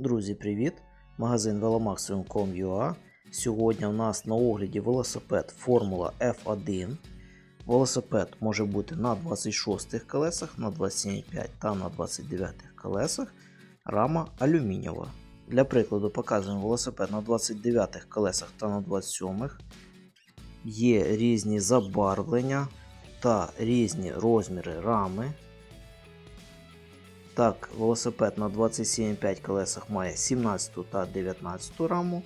Друзі, привіт! Магазин velomaximum.com.ua Сьогодні у нас на огляді велосипед Формула F1. Велосипед може бути на 26 колесах, на 27,5 та на 29 колесах. Рама алюмінієва. Для прикладу показуємо велосипед на 29 колесах та на 27. Є різні забарвлення та різні розміри рами. Так, велосипед на 27,5 колесах має 17 та 19 раму,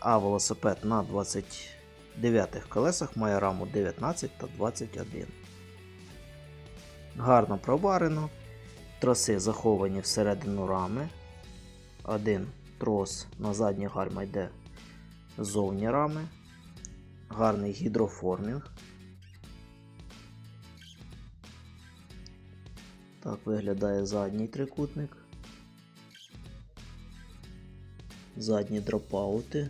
а велосипед на 29 колесах має раму 19 та 21. Гарно проварено. Троси заховані всередину рами. Один трос на задній гальма йде ззовні рами. Гарний гідроформінг. Так виглядає задній трикутник. Задні дропаути.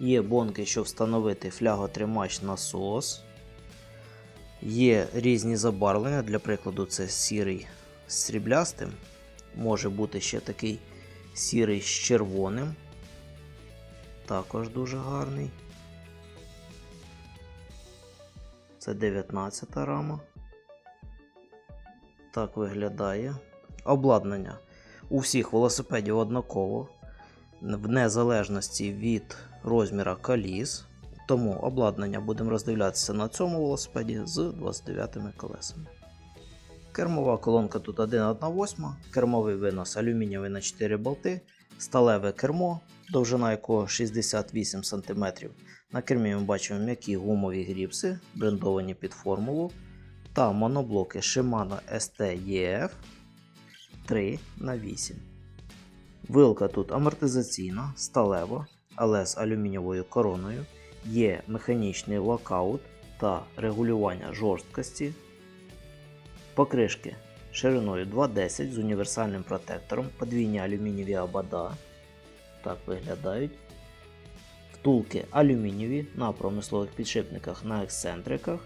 Є бонки, щоб встановити фляготримач насос. Є різні забарвлення, для прикладу, це сірий з сріблястим. Може бути ще такий сірий з червоним. Також дуже гарний. Це 19 рама. Так виглядає. Обладнання у всіх велосипедів однаково, в незалежності від розміра коліс. Тому обладнання будемо роздивлятися на цьому велосипеді з 29 колесами. Кермова колонка тут 1,18, кермовий винос алюмінієвий на 4 болти, сталеве кермо, довжина якого 68 см. На кермі ми бачимо м'які гумові гріпси, брендовані під формулу, та моноблоки Shimano ST-EF 3 на 8 Вилка тут амортизаційна, сталева, але з алюмінієвою короною. Є механічний локаут та регулювання жорсткості. Покришки шириною 2,10 з універсальним протектором, подвійні алюмінієві обода. Так виглядають. Втулки алюмінієві на промислових підшипниках на ексцентриках.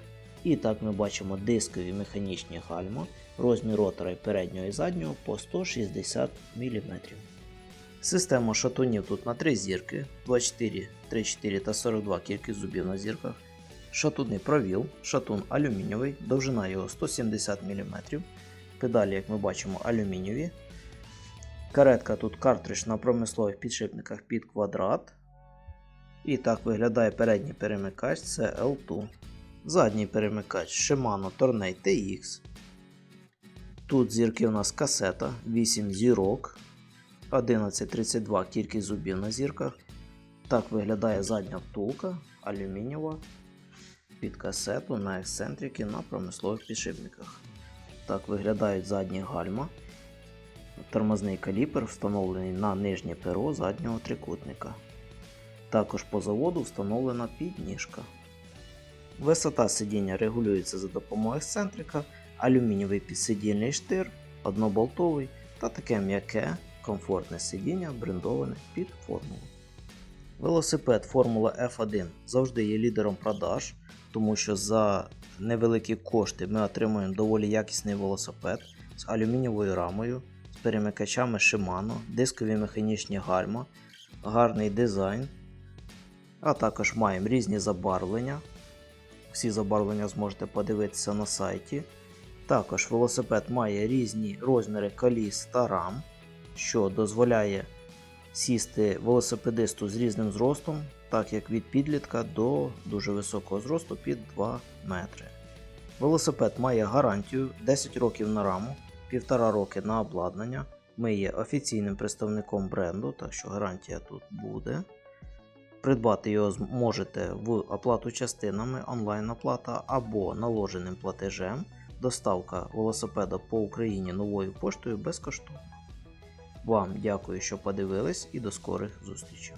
І так ми бачимо дискові механічні гальма, розмір ротора і переднього і заднього по 160 мм. Система шатунів тут на 3 зірки 24, 34 та 42 кількість зубів на зірках. Шатунний провіл, шатун алюмінієвий, довжина його 170 мм. Педалі, як ми бачимо, алюмінієві. Каретка тут картридж на промислових підшипниках під квадрат. І так виглядає передній перемикач це L2. Задній перемикач Shimano Tourney TX. Тут зірки у нас касета, 8 зірок, 1132 кількість зубів на зірках. Так виглядає задня втулка алюмінієва під касету на ексцентрики на промислових підшипниках. Так виглядають задні гальма. Тормозний каліпер встановлений на нижнє перо заднього трикутника. Також по заводу встановлена підніжка. Висота сидіння регулюється за допомогою ексцентрика, алюмінієвий підсидільний штир, одноболтовий та таке м'яке, комфортне сидіння брендоване під формулу. Велосипед Формула F1 завжди є лідером продаж, тому що за невеликі кошти ми отримуємо доволі якісний велосипед з алюмінієвою рамою, перемикачами Shimano, дискові механічні гальма, гарний дизайн. А також маємо різні забарвлення. Всі забарвлення зможете подивитися на сайті. Також велосипед має різні розміри коліс та рам, що дозволяє сісти велосипедисту з різним зростом, так як від підлітка до дуже високого зросту під 2 метри. Велосипед має гарантію 10 років на раму, 1,5 роки на обладнання. Ми є офіційним представником бренду, так що гарантія тут буде. Придбати його зможете в оплату частинами онлайн-оплата або наложеним платежем. Доставка велосипеда по Україні новою поштою безкоштовна. Вам дякую, що подивились, і до скорих зустрічей.